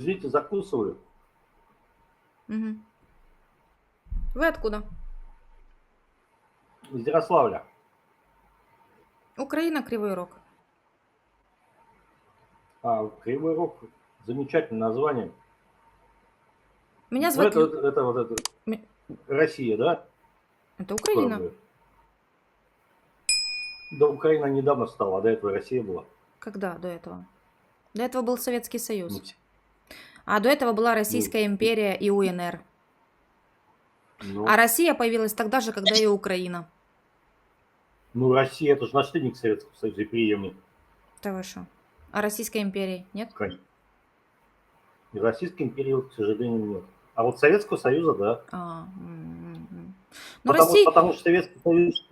Извините, закусываю. Мгм. Вы откуда? Из Ярославля. Украина, Кривой Рог. А, Кривой Рог. Замечательное название. Меня Ну, звать... это, это, это вот это М- Россия, да? Это Украина. Скоро. Да, Украина недавно стала, а до этого Россия была. Когда до этого? До этого был Советский Союз. Ну, А до этого была Российская империя и УНР. ну, А Россия появилась тогда же, когда и Украина. ну, Россия это же наследник Советского Союза и преемник. Да вы шо? А Российской империи нет? конечно. И Российской империи, к сожалению, нет. А вот Советского Союза, да. А, м, м, м. Ну, потому, Россия... потому что Советский Союз,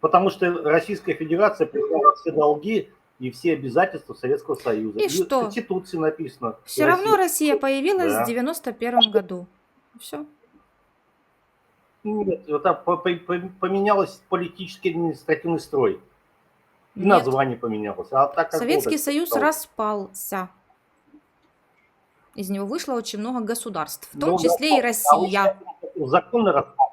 потому что Российская Федерация признала все долги и все обязательства Советского Союза. И что? В Конституции написано. Все Россия- равно Россия появилась Да. в 91 году. Все. Нет, по- поменялось политический административный строй. И Нет. название поменялось. А так как Советский это Союз стало. распался. Из него вышло очень много государств, в том Ну, числе и. А Россия. он законно распался?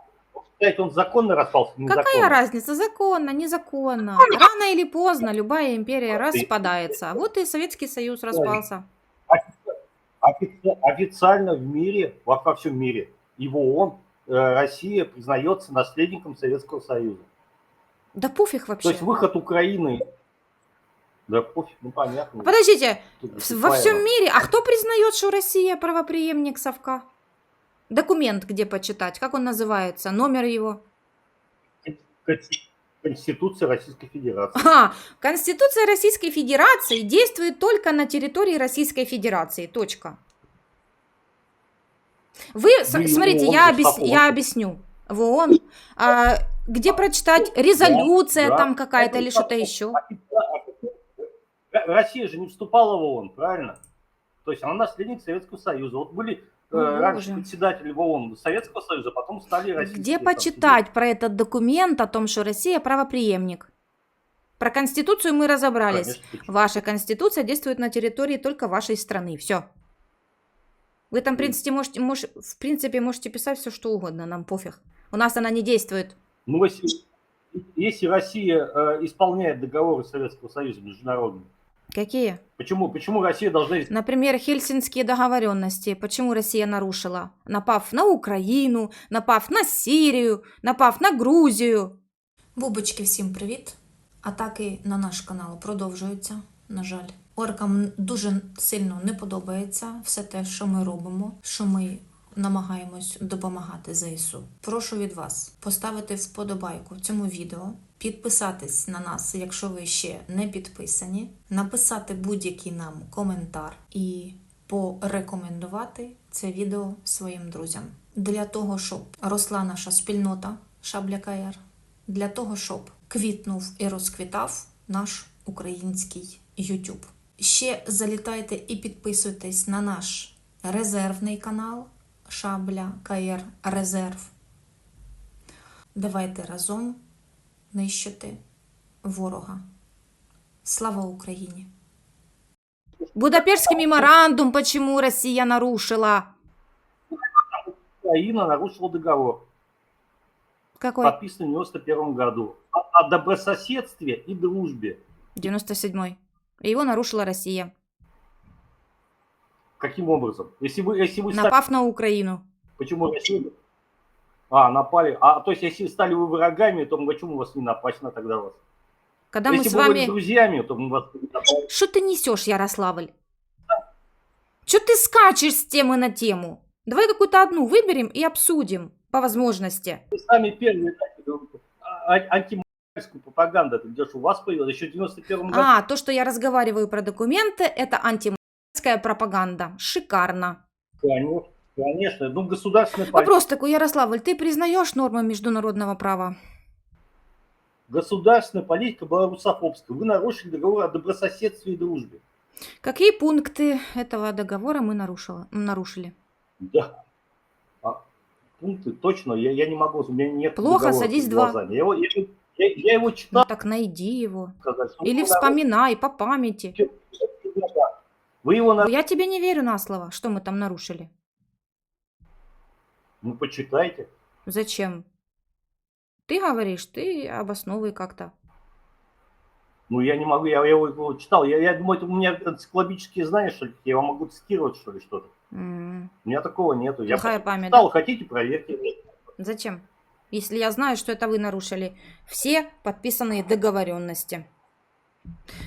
Считаете, он законно распался? или Какая незаконно? разница, законно, незаконно? Рано или поздно любая империя распадается. Вот и Советский Союз распался. Офици- Официально в мире, во, во всем мире, и в ООН э, Россия признается наследником Советского Союза. Да пофиг То вообще. есть выход Украины... Да пофиг, ну понятно. Подождите, во всем мире, а кто признает, что Россия правопреемник совка? Документ где почитать, как он называется, номер его? Конституция- Российской Федерации. А, Конституция Российской Федерации действует только на территории Российской Федерации. Точка. Вы, Вы смотрите, ООН, я, объяс- я объясню. В ООН, а, где прочитать резолюция Да, там какая-то или что-то еще. Россия же не вступала в ООН, правильно? То есть она наследник Советского Союза. Вот были О, раньше Боже. председатели в ООН Советского Союза, потом стали российские. Где почитать про этот документ о том, что Россия правопреемник? Про Конституцию мы разобрались. Конечно. Ваша Конституция действует на территории только вашей страны. Все. Вы там, в принципе, можете, мож- в принципе, можете писать все, что угодно, нам пофиг. У нас она не действует. Ну, если, если Россия э, исполняет договоры Советского Союза международные, Какие? почему, почему Россия должна... Например, Хельсинские договоренности. Почему Россия нарушила? Напав на Україну, напав на Сирію, напав на Грузію. Бубочки, всім привіт! Атаки на наш канал продовжуються, на жаль. Оркам дуже сильно не подобається все те, що ми робимо, що ми намагаємось допомагати ЗСУ. Прошу від вас поставити вподобайку цьому відео, підписатись на нас, якщо ви ще не підписані, написати будь-який нам коментар і порекомендувати це відео своїм друзям. Для того, щоб росла наша спільнота Шабля КР, для того, щоб квітнув і розквітав наш український YouTube. Ще залітайте і підписуйтесь на наш резервний канал Шабля КР Резерв. Давайте разом нищити ворога. Слава Україні! Будапештский меморандум, почему Россия нарушила? Украина нарушила договор, Какой? подписанный в 91 году, о, о добрососедстве и дружбе. 97-й. И Его нарушила Россия, Каким образом? Если вы, если вы стали- напав на Украину. Почему Россия... А, напали. А, то есть, если стали вы врагами, то почему вас не напасть на тогда вас? Когда мы если с вы были вами... друзьями, то мы вас не напали. Что ты несешь, Ярославль? Что ты скачешь с темы на тему? Давай какую-то одну выберем и обсудим по возможности. Вы сами первые а, а- антимайскую пропаганду, это где у вас появилась, еще в 91 году. А, то, что я разговариваю про документы, это антимайская пропаганда. Шикарно. Конечно, конечно. Ну, государственная политика, Вопрос такой, Ярославль, ты признаешь нормы международного права? государственная политика была русофобская. Вы нарушили договор о добрососедстве и дружбе. Какие пункты этого договора мы нарушила- нарушили? Да. А, пункты точно, я, я не могу, у меня нет Плохо, садись два. Я, его- я, я- я его Ну читал, так найди его. сказать. Или вспоминай по памяти. нарушили- Вы его на... Я тебе не верю на слово, что мы там нарушили. Ну, почитайте. Зачем? Ты говоришь, ты обосновывай как-то. Ну, я не могу, я, я его читал. Я, я думаю, это у меня энциклопедические знания, что ли? Я вам могу цитировать, что ли, что-то. М, У меня такого нету. Я Плохая память. читал, да? хотите, проверьте. Зачем? Если я знаю, что это вы нарушили все подписанные договоренности.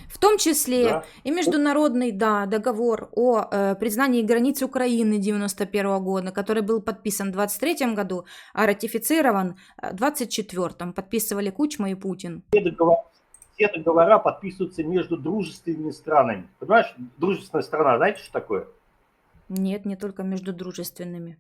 В том числе Да. и международный, да, договор о э, признании границ Украины 91 года, который был подписан в 23 году, а ратифицирован э, в 24 подписывали Кучма и Путин. Все договора, все договора подписываются между дружественными странами. Понимаешь, дружественная страна, знаете, что такое? Нет, не только между дружественными.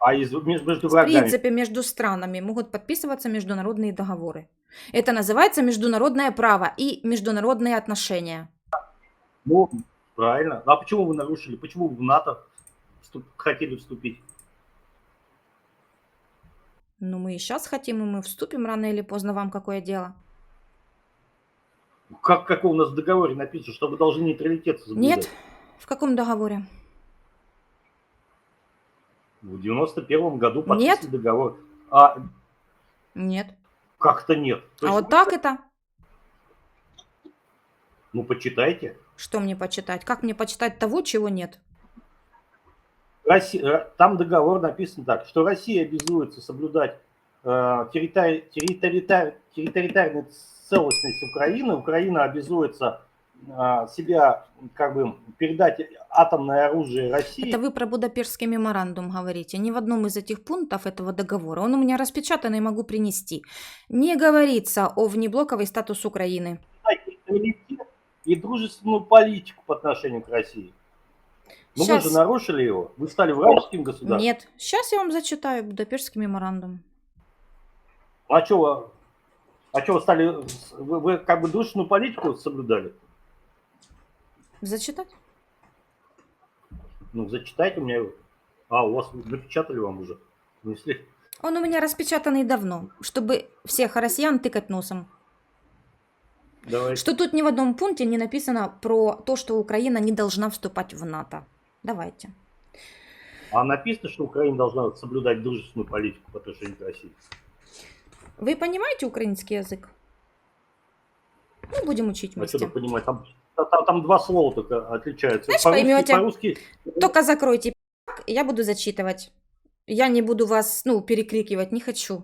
А из, между, В врагами. принципе, между странами могут подписываться международные договоры. Это называется международное право и международные отношения. Ну, правильно. А почему вы нарушили? Почему вы в НАТО вступ- хотели вступить? Ну, мы и сейчас хотим, и мы вступим рано или поздно, вам какое дело? Как, как у нас в договоре написано, что вы должны нейтралитет соблюдать? Нет? В каком договоре? В 91 году Нет. подписали договор. А Нет. как-то нет. То А вот так это? Ну, почитайте. Что мне почитать? Как мне почитать того, чего нет? Росси- э, Там договор написан так, что Россия обязуется соблюдать э, территори- территоритар- территориальную целостность Украины. Украина обязуется себя как бы передать атомное оружие России. Это вы про Будапештский меморандум говорите. Ни в одном из этих пунктов этого договора, он у меня распечатанный, могу принести, не говорится о внеблоковый статус Украины. и дружественную политику по отношению к России. Ну Щас. вы же нарушили его. Вы стали вражеским государством. Нет. Сейчас я вам зачитаю Будапештский меморандум. А что а чё вы стали, вы, вы как бы дружественную политику соблюдали? Зачитать? Ну, зачитайте мне. его. А, у вас напечатали вам уже. Внесли. Он у меня распечатанный давно, чтобы всех россиян тыкать носом. Давайте. Что тут ни в одном пункте не написано про то, что Украина не должна вступать в НАТО. Давайте. А написано, что Украина должна соблюдать дружественную политику по отношению к России. Вы понимаете украинский язык? Ну, будем учить А что вместе. понимать? Там, там, там два слова только отличаются. Значит, по-русски, поймете. по-русски Только закройте пи***, и я буду зачитывать. Я не буду вас, ну, перекрикивать, не хочу.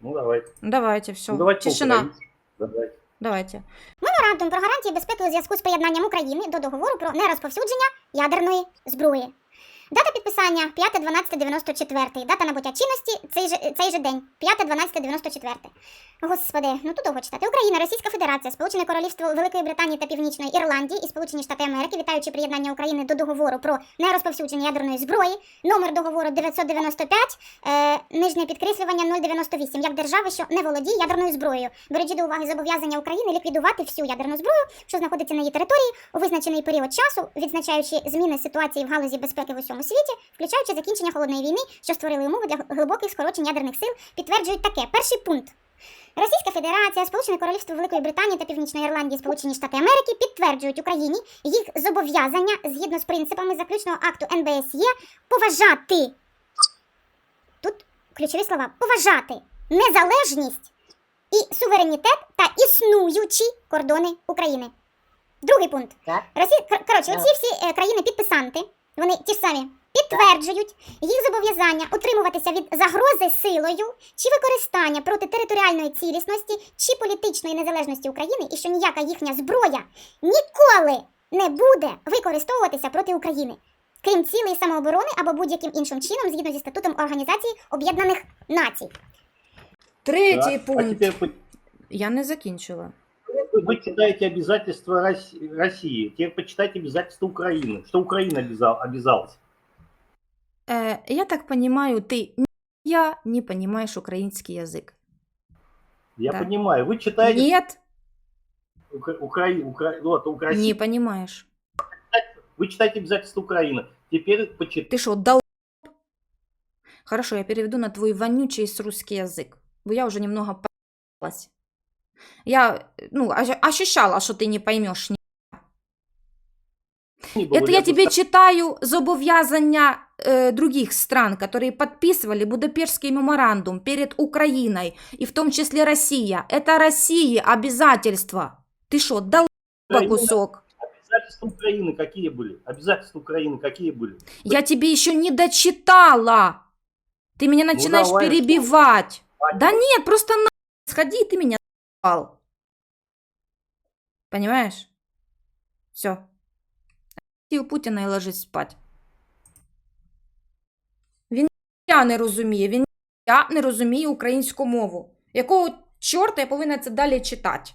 Ну, давайте. Давайте, все. Ну, давайте Тишина. по-украински. Давайте. Давайте. Меморандум про гарантії безпеки у зв'язку з приєднанням України до договору про нерозповсюдження ядерної зброї. Дата підписання 5.12.94. Дата набуття чинності цей же, цей же день 5.12.94. Господи, ну тут довго читати. Україна, Російська Федерація, Сполучене Королівство Великої Британії та Північної Ірландії і Сполучені Штати Америки, вітаючи приєднання України до договору про нерозповсюдження ядерної зброї. Номер договору 995, е, нижнє підкреслювання 098, як держави, що не володіє ядерною зброєю. Беручи до уваги зобов'язання України ліквідувати всю ядерну зброю, що знаходиться на її території у визначений період часу, відзначаючи зміни ситуації в галузі безпеки в усьому світі, включаючи закінчення холодної війни, що створили умови для глибоких скорочень ядерних сил, підтверджують таке. Перший пункт. Російська Федерація, Сполучене Королівство Великої Британії та Північної Ірландії, Сполучені Штати Америки підтверджують Україні їх зобов'язання згідно з принципами заключного акту НБСЄ поважати. Тут ключові слова поважати незалежність і суверенітет та існуючі кордони України. Другий пункт. Росі... Коротше, оці всі е, країни-підписанти, вони ті ж самі підтверджують їх зобов'язання утримуватися від загрози силою чи використання проти територіальної цілісності чи політичної незалежності України, і що ніяка їхня зброя ніколи не буде використовуватися проти України, крім цілей самооборони або будь-яким іншим чином, згідно зі статутом Організації Об'єднаних Націй. Третій Так, пункт. Я не закінчила. Вы, читаете обязательства Росси- России. Теперь почитайте обязательства Украины. Что Украина обязал, обязалась. Э, я так понимаю, ты я не понимаешь украинский язык. Я Да. понимаю. Вы читаете Нет, Укра... Укра... Укра- вот, Укра- не понимаешь. Вы читаете обязательства Украины. Теперь почитайте. Ты что, дал? Хорошо, я переведу на твой вонючий русский язык. Я уже немного по***лась. Я, ну, ощ- ощущала, что ты не поймешь. Это я тебе читаю зобов'язання э, других стран, которые подписывали Будапештский меморандум перед Украиной, и в том числе Россия. Это России обязательства. Ты что, дал кусок? Обязательства Украины какие были? Обязательства Украины какие были? Я тебе еще не дочитала. Ты меня начинаешь давай. перебивать. Да нет, просто на... сходи, ты меня за***л. Понимаешь? Все. Ти у Путіна і ложись спать. Він я не розуміє, він я не розуміє українську мову. Якого чорта я повинна це далі читати?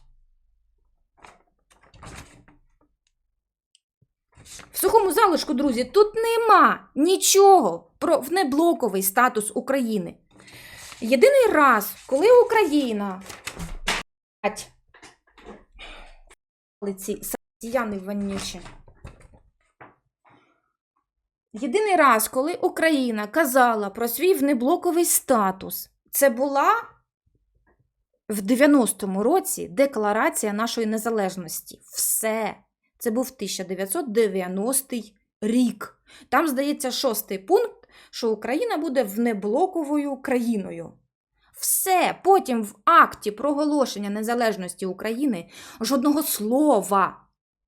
В сухому залишку, друзі, тут нема нічого про внеблоковий статус України. Єдиний раз, коли Україна блядь, ці сатіяни вонючі. Єдиний раз, коли Україна казала про свій внеблоковий статус, це була в 90-му році декларація нашої незалежності. Все. Це був 1990 рік. Там, здається, шостий пункт, що Україна буде внеблоковою країною. Все, потім в акті проголошення незалежності України жодного слова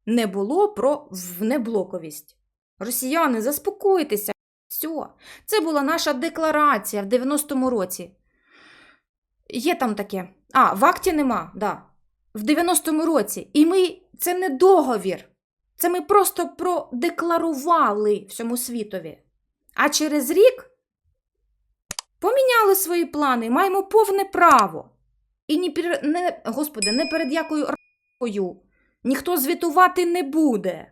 не було про внеблоковість. Росіяни, заспокойтеся. Все. Це була наша декларація в 90-му році. Є там таке. А, в акті нема, да. В 90-му році. І ми це не договір. Це ми просто продекларували всьому світові. А через рік поміняли свої плани, маємо повне право. І ні, пер- не, господи, не перед якою ракою ніхто звітувати не буде.